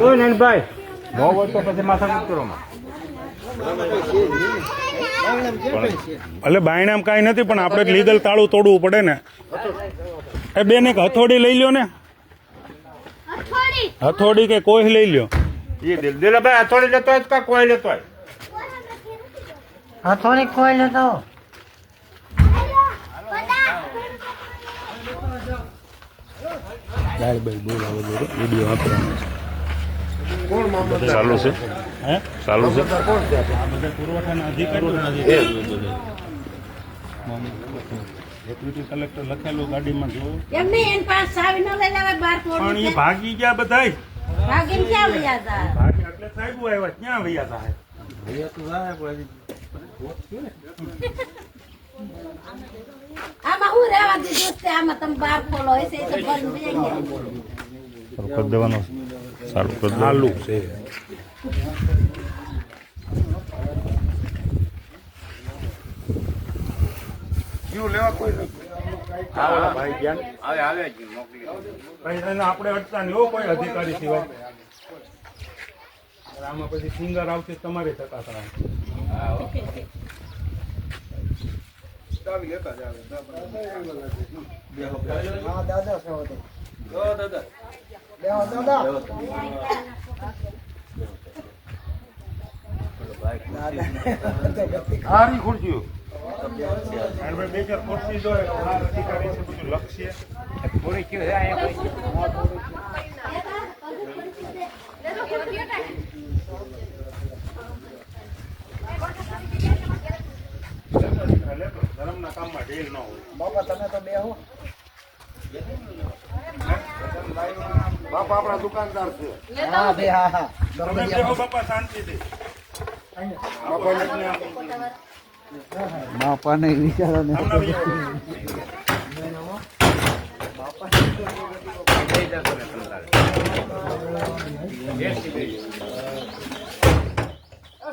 ઓય નાનભાઈ. બહુ હોય પછી માથા એટલે બાયણામ કાંઈ નથી પણ આપણે લીગલ તાળું તોડવું પડે ને. એ બેન એક હથોડી લઈ લ્યો ને. હથોડી કે કોઈ લઈ લ્યો. દિલભાઈ હથોડી લેતો હોય કોઈ લેતો હોય? હથોડી કોઈ લેતો વીડિયો ચાલુ છે. હે? ચાલુ છે. આ બધા પુરવઠાના અધિકારી કલેક્ટર લખેલું ગાડીમાં જોયું એમની એન પાસે ચાવી ન લઈ લેવાય બાર પણ એ ભાગી ગયા બધાય. ભાગીને ક્યાં વયા તા ભાગી એટલે સાહેબ આવ્યા ક્યાં વૈયા આમાં હું રહેવા દીધું છે આમાં તમે બાર ખોલો હશે તો બંધ થઈ ગયા કરી દેવાનું. સારું કરી દેવાનું. છે. ભાઈ જ્ઞાન આવે આવે જ મોકલી કઈ એને આપણે અટતા નહીં કોઈ અધિકારી સિવાય. આમાં પછી સિંગર આવશે તમારી ટકા હા દાદા છે હવે તો. બેહો દાદા. ખુરશીઓ ખુરશી અધિકારી છે બધું લક્ષ્ય થોડી કયો છે અહીંયા કોઈ ધર્મના કામમાં ઢીલ ન હોય બાપા તમે તો બેહો બાપા આપણા દુકાનદાર છે. હા બે હા હા. તમે બેહો બાપા શાંતિથી બાપા ને વિચારો ને હમણાં બી આવો.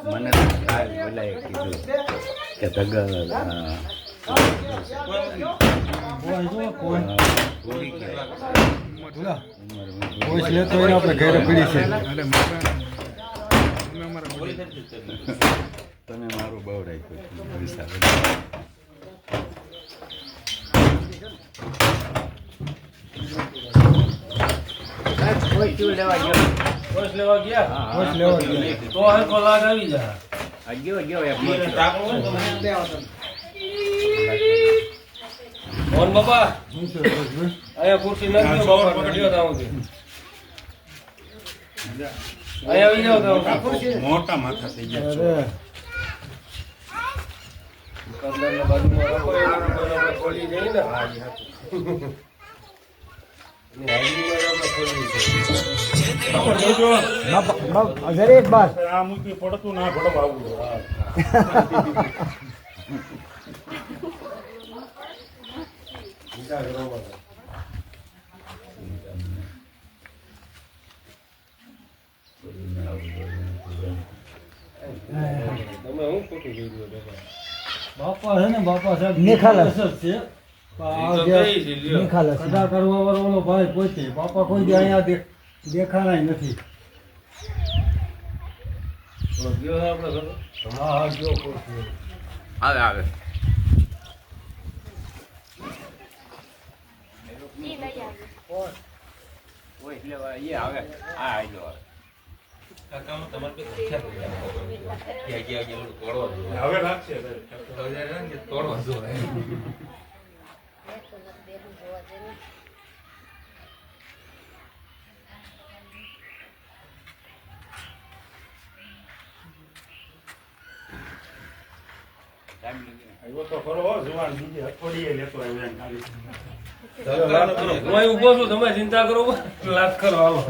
મને આ બોલાએ કીધું કે તગર આપણે ઘરે પડી છે તમે મારું બહુ રાખ્યું પૈસા પોઈસ લેવા ગયો આ ગયો ગયો એક મળતો. મોહન બાપા અહીંયા ખુરશી બાપા લ્યો તાવ સુધી. અહીંયા આવી તાવ સુધી. મોટા માથા થઈ ગયા કલર બાજુમાં રાખો, એ દુકાન આપણે ખોલી જઈએ ને. આ મૂકી પડતું ના ભડવા આવું તમે હું ખોટું કર્યું બાપા? બાપા છે ને બાપા સાહેબ. નિખાલસ છે કદા કરવા વાળો ભાઈ પોતે? બાપા કોઈ અહીંયા દેખાણાય નથી. આવે આવે. આવે આ આજો આવે હવે લાગશે આવ્યો તો ખરો જુવાન બીજી હથોડીએ લેતો આવ્યો ખાલી. તમે વાત કરો. હું અહીં ઊભો છું તમે ચિંતા કરો લાખ કરો હાલો.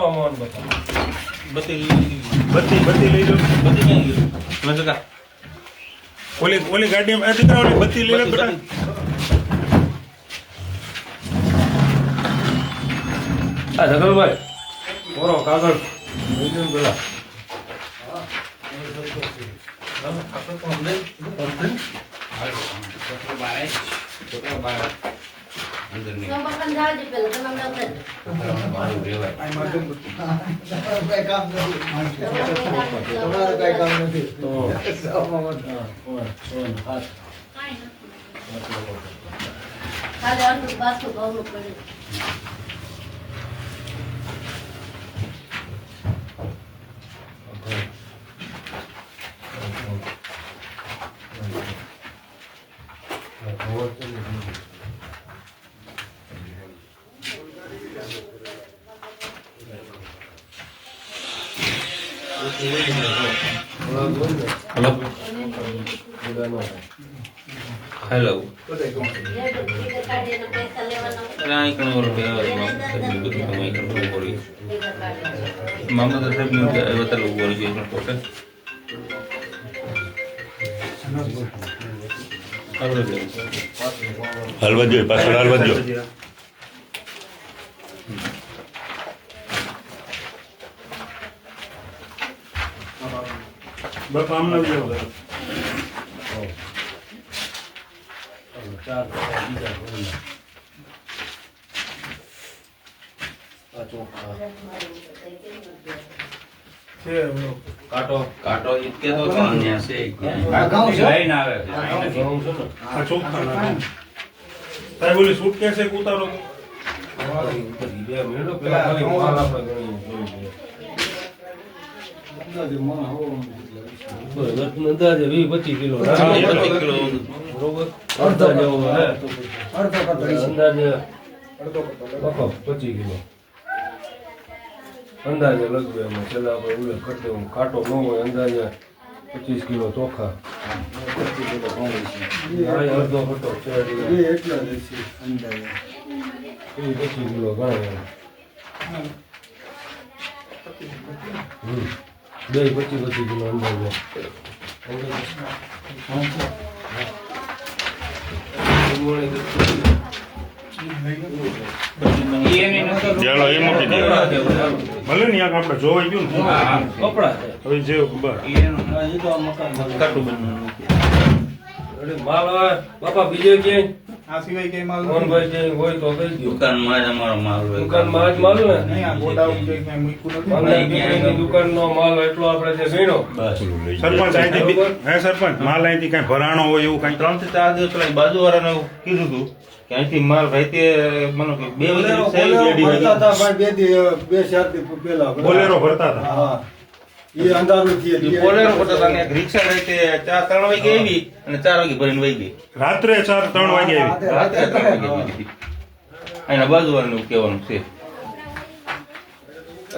હવે મોહન બાપા બત્તી બત્તી લઈ લો. ઓલી ઓલી ગાડીમાં એ દીકરા ઓલી બત્તી લઈ લે બેટા. આ જગલભાઈ કાગળ. લઈ લો ને પેલા તો. બકન જાવજે પેલા તમે અમને અંદર. તમારે કઈ કામ નથી. તમારે કઈ કામ નથી. ખાલી અડધું પાછું ઘઉંનું પડ્યું. હેલો જે બધી કાઢીને પૈસા લેવાના આ એક નંબર બધું કમાઈ કરવું પડી ભેગા કાઢીને. મામલતદાર સાહેબ ને બતાવવું પડી છે પણ પોતે આપણે લેવું. હાલવા જોઈએ પાછળ હાલવા જોઈએ બાપા આમ ના ચાર બીજા ઘઉંના. આ ચોખા. કાંટો કાંટો ઈટકે તો કોણ ન્યા છે આ ગાઉં છે? લાઈન આવે છે ગાઉં છે ને આ ચોખ્ખા ના સાહેબ બોલી સૂટ કેસે ઉતારો તો. પેલા ખાલી માલ આપણે ગણીએ જોઈ લઈએ. અંદાજે વીસ પચીસ કિલો હા. બરોબર? અડધા જેવો હે. અંદાજે લગભગ. બકો પચીસ કિલો. અંદાજે લગભગ એમાં છેલ્લા આપણે ઉલ્લેખ કરી દેવું કાંટો ન હોય અંદાજે પચીસ કિલો ચોખા. હા, અડધો અંદાજે. પચીસ કિલો ગણાય બે પચીસ પચીસ કિલો અંદર એ મૂકી દે ભલે ને યાર આપણે જોવાઈ ગયું ને. કપડા હવે જે બસ. કાંટું બનવાનું. બાપા બીજે ક્યાંય આ સિવાય કઈ માલ મોહનભાઈ ક્યાંય હોય તો કહી દો દુકાનમાં જ અમારો માલ હોય. દુકાનમાં જ માલ ને? નહીં આ ગોડાઉન કે ક્યાંય મૂક્યું નથી. અને દુકાનનો માલ એટલો આપણે જે ગણ્યો સરપંચ અહીંથી હે સરપંચ માલ અહીંથી કઈ ભરાણો હોય એવું કઈ? ત્રણથી ચાર દિવસ પેલા બાજુવાળાને કીધું હતું કે અહીંથી માલ રાતે મને બે બોલેરો ભરતા હતા ભાઈ બે બે ચારથી પેલા. બોલેરો ભરતા હતા? હા. એ અંધારું થયું. બોલેરો કરતા એક રિક્ષા રાતે ચાર ત્રણ વાગે આવી અને ચાર વાગે ભરીને વહી ગઈ. રાત્રે ચાર ત્રણ વાગે આવી. રાત્રે ત્રણ વાગે વહી એના બાજુવાળાનું કહેવાનું છે.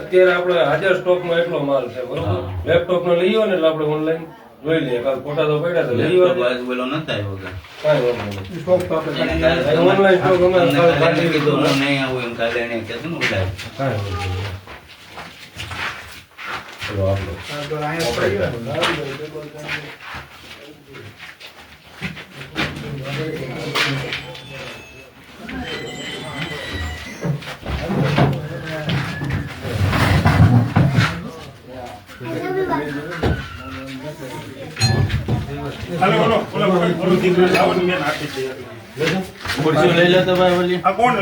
અત્યારે આપણે હાજર સ્ટોકમાં એટલો માલ છે બરોબર? લેપટોપ નો લઈએ ને એટલે આપણે ઓનલાઈન જોઈ લઈએ. કાલ ફોટા તો પડ્યા તો લઈ લેપટોપ આવો બોલો નતા આવ્યો કે. કાંઈ વાંધો સ્ટોક તો આપણે અમે. હું. નહીં આવું એમ કાલે એને કહેતું ને બોલાય. કાંઈ. ચલો આપણે આગળ અહીંયા પડી ગયો ને. હાલે બોલો ઓલા ઓલું દીકરું લાવો ને મેં નાખી દઈએ. ખુરશી લઈ લો તો ભાઈ ઓલી આ કોણ